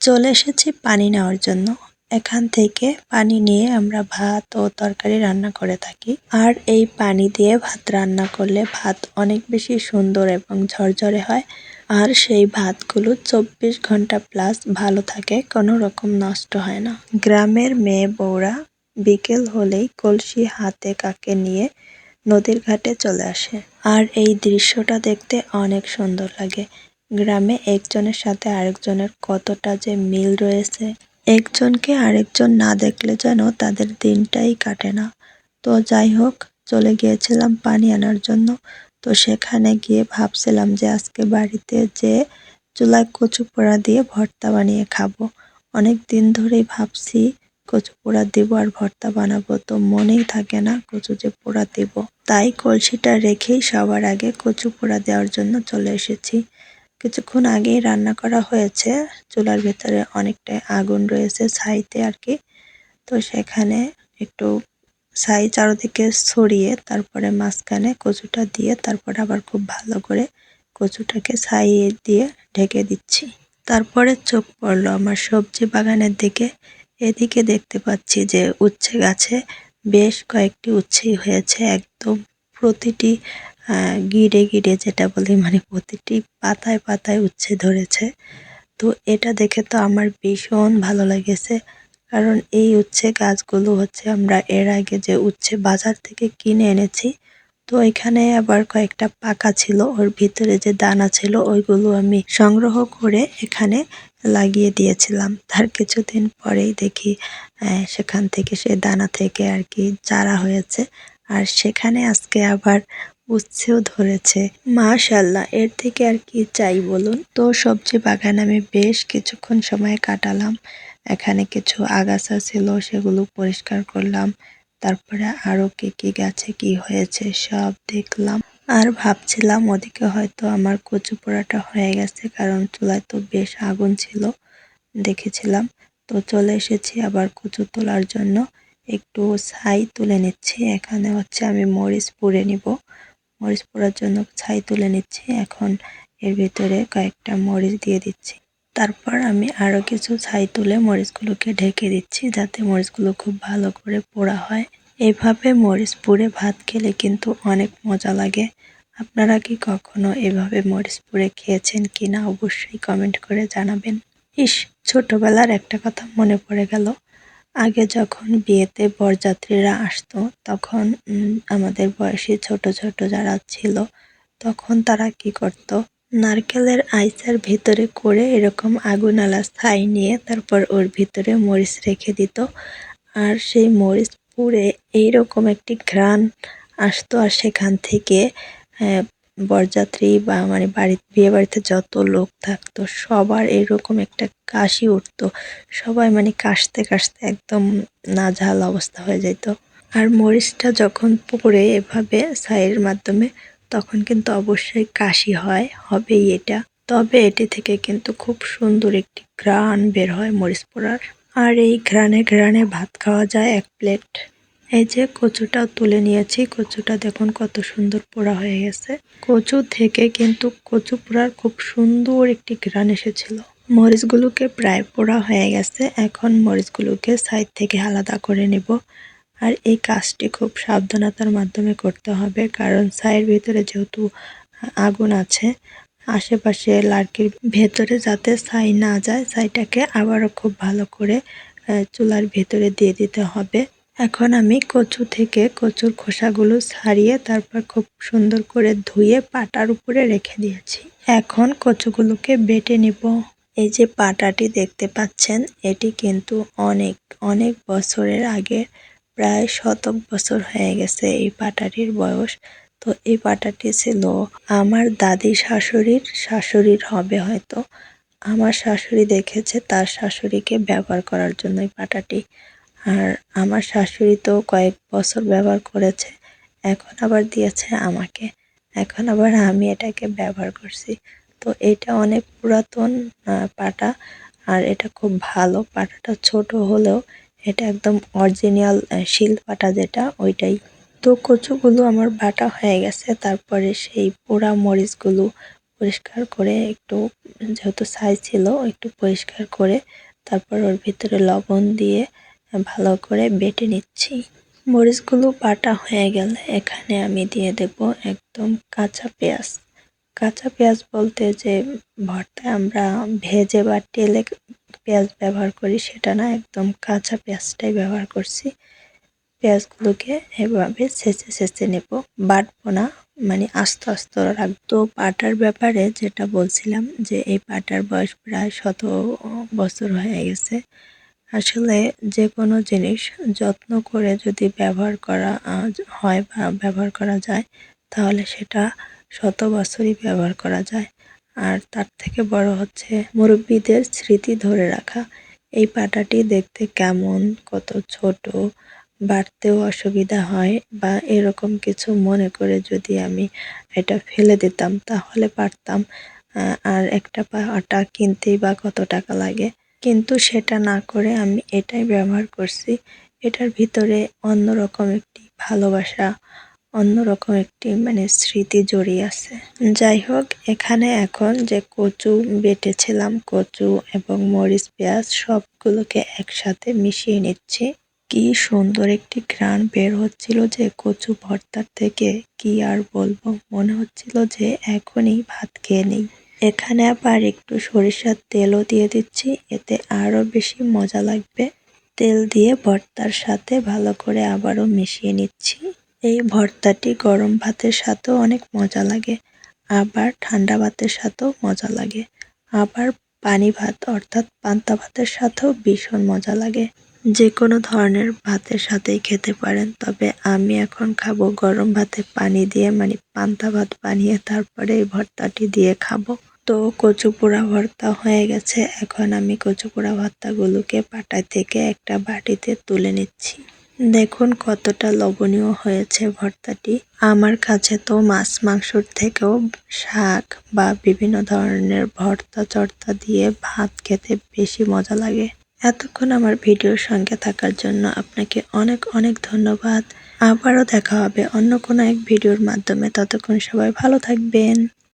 চলে এসেছি পানি নেওয়ার জন্য। এখান থেকে পানি নিয়ে আমরা ভাত ও তরকারি রান্না করে থাকি। আর এই পানি দিয়ে ভাত রান্না করলে ভাত অনেক বেশি সুন্দর এবং ঝরঝরে হয়। আর সেই ভাতগুলো চব্বিশ ঘণ্টা প্লাস ভালো থাকে, কোনো রকম নষ্ট হয় না। গ্রামের মেয়ে বউরা বিকেল হলেই কলসি হাতে কাকে নিয়ে নদীর ঘাটে চলে আসে। আর এই দৃশ্যটা দেখতে অনেক সুন্দর লাগে। গ্রামে একজনের সাথে আরেকজনের কতটা যে মিল রয়েছে। একজনকে আরেকজন না দেখলে যেন তাদের দিনটাই কাটে না। তো যাই হোক, চলে গিয়েছিলাম পানি আনার জন্য। তো সেখানে গিয়ে ভাবছিলাম যে আজকে বাড়িতে যে চুলায় কচু পোড়া দিয়ে ভর্তা বানিয়ে খাব। অনেক দিন ধরেই ভাবছি কচু পোড়া দিব আর ভর্তা বানাবো। তো মনেই থাকে না কচু যে পোড়া দিব। তাই কলসিটা রেখেই সবার আগে কচু পোড়া দেওয়ার জন্য চলে এসেছি। কিছুক্ষণ আগেই রান্না করা হয়েছে। চুলার ভেতরে অনেকটাই আগুন রয়েছে ছাইতে আর কি। তো সেখানে একটু ছাই চারোদিকে ছড়িয়ে তারপরে মাঝখানে কচুটা দিয়ে তারপরে আবার খুব ভালো করে কচুটাকে ছাই দিয়ে ঢেকে দিচ্ছি। তারপরে চোখ পড়ল আমার সবজি বাগানের দিকে। এদিকে দেখতে পাচ্ছি যে উচ্ছে গাছে বেশ কয়েকটি উচ্ছেই হয়েছে। একদম প্রতিটি গিড়ে গিরে যেটা বলি মানে প্রতিটি পাতায় পাতায় উচ্ছে ধরেছে। তো এটা দেখে তো আমার ভীষণ ভালো লেগেছে। কারণ এই উচ্ছে গাছগুলো হচ্ছে আমরা এর আগে যে উচ্ছে বাজার থেকে কিনে এনেছি, তো এখানে আবার কয়েকটা পাকা ছিল, ওর ভিতরে যে দানা ছিল, ওইগুলো আমি সংগ্রহ করে এখানে লাগিয়ে দিয়েছিলাম। তার কিছুদিন পরেই দেখি সেখান থেকে সে দানা থেকে আর কি চারা হয়েছে। আর সেখানে আজকে আবার উচ্ছেও ধরেছে। মাশাল্লাহ এর থেকে আর কি চাই বলুন? তো সবজি বাগান আমি বেশ কিছুক্ষণ সময় কাটালাম। এখানে কিছু আগাছা ছিল, সেগুলো পরিষ্কার করলাম। তারপরে আরও কি কি গাছে কি হয়েছে সব দেখলাম। আর ভাবছিলাম ওদিকে হয়তো আমার কচু পোড়াটা হয়ে গেছে, কারণ চুলায় তো বেশ আগুন ছিল, দেখেছিলাম। তো চলে এসেছি আবার কচু তোলার জন্য। একটু ছাই তুলে নিচ্ছি, এখানে হচ্ছে আমি মরিচ পুড়ে নিব। মরিচ পোড়ার জন্য ছাই তুলে নিচ্ছি। এখন এর ভিতরে কয়েকটা মরিচ দিয়ে দিচ্ছি। তারপর আমি আরও কিছু ছাই তুলে মরিচগুলোকে ঢেকে দিচ্ছি যাতে মরিচগুলো খুব ভালো করে পোড়া হয়। এভাবে মরিচ পুড়ে ভাত খেলে কিন্তু অনেক মজা লাগে। আপনারা কি কখনো এভাবে মরিচ পুড়ে খেয়েছেন কি না অবশ্যই কমেন্ট করে জানাবেন। ইস, ছোটবেলার একটা কথা মনে পড়ে গেল। আগে যখন বিয়েতে বরযাত্রীরা আসতো, তখন আমাদের বয়সী ছোট ছোট যারা ছিল, তখন তারা কি করত? নারকেলের আইসার ভিতরে করে এরকম আগুন আলা ছাই নিয়ে তারপর ওর ভিতরে মরিচ রেখে দিত। আর সেই মরিচ পুড়ে এইরকম একটি ঘ্রাণ আসতো আর সেখান থেকে বরযাত্রী বা মানে বাড়ি বিয়ে বাড়িতে যত লোক থাকতো, সবার এরকম একটা কাশি উঠতো। সবাই মানে কাশতে কাশতে একদম নাজেহাল অবস্থা হয়ে যেত আর মরিচটা যখন পড়ে এভাবে ছাইয়ের মাধ্যমে, তখন কিন্তু অবশ্যই কাশি হয়, হবেই এটা। তবে এটি থেকে কিন্তু খুব সুন্দর একটি ঘ্রাণ বের হয় মরিচ পোড়ার। আর এই ঘ্রাণে ঘ্রাণে ভাত খাওয়া যায় এক প্লেট। এই যে কচুটা তুলে নিয়েছি। কচুটা দেখুন কত সুন্দর পোড়া হয়ে গেছে। কচু থেকে কিন্তু কচু পোড়ার খুব সুন্দর একটি ঘ্রাণ এসেছিল। মরিচগুলোকে প্রায় পোড়া হয়ে গেছে। এখন মরিচগুলোকে সাইড থেকে আলাদা করে নেব। আর এই কাজটি খুব সাবধানতার মাধ্যমে করতে হবে। কারণ ছাইয়ের ভিতরে যেহেতু আগুন আছে, আশেপাশে লাড়কির ভেতরে যাতে ছাই না যায়, ছাইটাকে আবারও খুব ভালো করে চুলার ভেতরে দিয়ে দিতে হবে। এখন আমি কচু থেকে কচুর খোসাগুলো ছাড়িয়ে তারপর খুব সুন্দর করে ধুয়ে পাটার উপরে রেখে দিয়েছি। এখন কচুগুলোকে বেটে নিব। এই যে পাটাটি দেখতে পাচ্ছেন, এটি কিন্তু অনেক অনেক বছরের আগে, প্রায় শতক বছর হয়ে গেছে এই পাটাটির বয়স। তো এই পাটাটি ছিল আমার দাদি শাশুড়ির শাশুড়ির হবে হয়তো। আমার শাশুড়ি দেখেছে তার শাশুড়িকে ব্যবহার করার জন্য এই পাটাটি। আর আমার শাশুড়ি তো কয়েক বছর ব্যবহার করেছে, এখন আবার দিয়েছে আমাকে। এখন আবার আমি এটাকে ব্যবহার করছি। তো এটা অনেক পুরাতন পাটা, আর এটা খুব ভালো। পাটাটা ছোট হলেও এটা একদম অরিজিনাল শিল পাটা যেটা, ওইটাই। তো কচুগুলো আমার বাটা হয়ে গেছে, তারপরে সেই পোড়া মরিচগুলো পরিষ্কার করে একটু, যেহেতু ছাই ছিল, একটু পরিষ্কার করে তারপর ওর ভিতরে লবণ দিয়ে ভালো করে বেটে নিচ্ছি। মরিচগুলো বাটা হয়ে গেলে এখানে আমি দিয়ে দেব একদম কাঁচা পেঁয়াজ। কাঁচা পেঁয়াজ বলতে যে ভর্তায় আমরা ভেজে বা তেলে পেঁয়াজ ব্যবহার করি সেটা না, একদম কাঁচা পেঁয়াজটাই ব্যবহার করছি। পেঁয়াজগুলোকে এভাবে ছেঁচে ছেঁচে নেব। বাটবো না মানে আস্তে আস্তে রাখতো পাটার ব্যাপারে যেটা বলছিলাম যে এই পাটার বয়স প্রায় শত বছর হয়ে গেছে। আসলে যে কোনো জিনিস যত্ন করে যদি ব্যবহার করা হয় বা ব্যবহার করা যায়, তাহলে সেটা শত বছরই ব্যবহার করা যায়। আর তার থেকে বড় হচ্ছে মুরব্বীদের স্মৃতি ধরে রাখা। এই পাটাটি দেখতে কেমন, কত ছোট, বাড়তেও অসুবিধা হয় বা এরকম কিছু মনে করে যদি আমি এটা ফেলে দিতাম, তাহলে পারতাম। আর একটা পাটা কিনতেই বা কত টাকা লাগে? কিন্তু সেটা না করে আমি এটাই ব্যবহার করছি। এটার ভিতরে অন্যরকম একটি ভালোবাসা, অন্যরকম একটি মানে স্মৃতি জড়িয়ে আছে। যাই হোক, এখানে এখন যে কচু বেটেছিলাম, কচু এবং মরিচ, পেঁয়াজ সবগুলোকে একসাথে মিশিয়ে নিচ্ছি। কি সুন্দর একটি ঘ্রাণ বের হচ্ছিল যে কচু ভর্তার থেকে, কি আর বলব? মনে হচ্ছিল যে এখনই ভাত খেয়ে নেই। এখানে আবার একটু সরিষার তেলও দিয়ে দিচ্ছি, এতে আরও বেশি মজা লাগবে। তেল দিয়ে ভর্তার সাথে ভালো করে আবারও মিশিয়ে নিচ্ছি। এই ভর্তাটি গরম ভাতের সাথেও অনেক মজা লাগে, আবার ঠান্ডা ভাতের সাথেও মজা লাগে। আবার পানি ভাত অর্থাৎ পান্তা ভাতের সাথেও ভীষণ মজা লাগে। যে কোনো ধরনের ভাতের সাথেই খেতে পারেন। তবে আমি এখন খাব গরম ভাতে পানি দিয়ে মানে পান্তা ভাত বানিয়ে তারপরে এই ভর্তাটি দিয়ে খাব। তো কচু পোড়া ভর্তা হয়ে গেছে। এখন আমি কচু পোড়া ভর্তাগুলোকে পাটায় থেকে একটা বাটিতে তুলে নিচ্ছি। দেখুন কতটা লবণীয় হয়েছে ভর্তাটি। আমার কাছে তো মাছ মাংসর থেকেও শাক বা বিভিন্ন ধরনের ভর্তা চর্তা দিয়ে ভাত খেতে বেশি মজা লাগে। এতক্ষণ আমার ভিডিওর সঙ্গে থাকার জন্য আপনাকে অনেক অনেক ধন্যবাদ। আবারও দেখা হবে অন্য কোনো এক ভিডিওর মাধ্যমে। ততক্ষণ সবাই ভালো থাকবেন।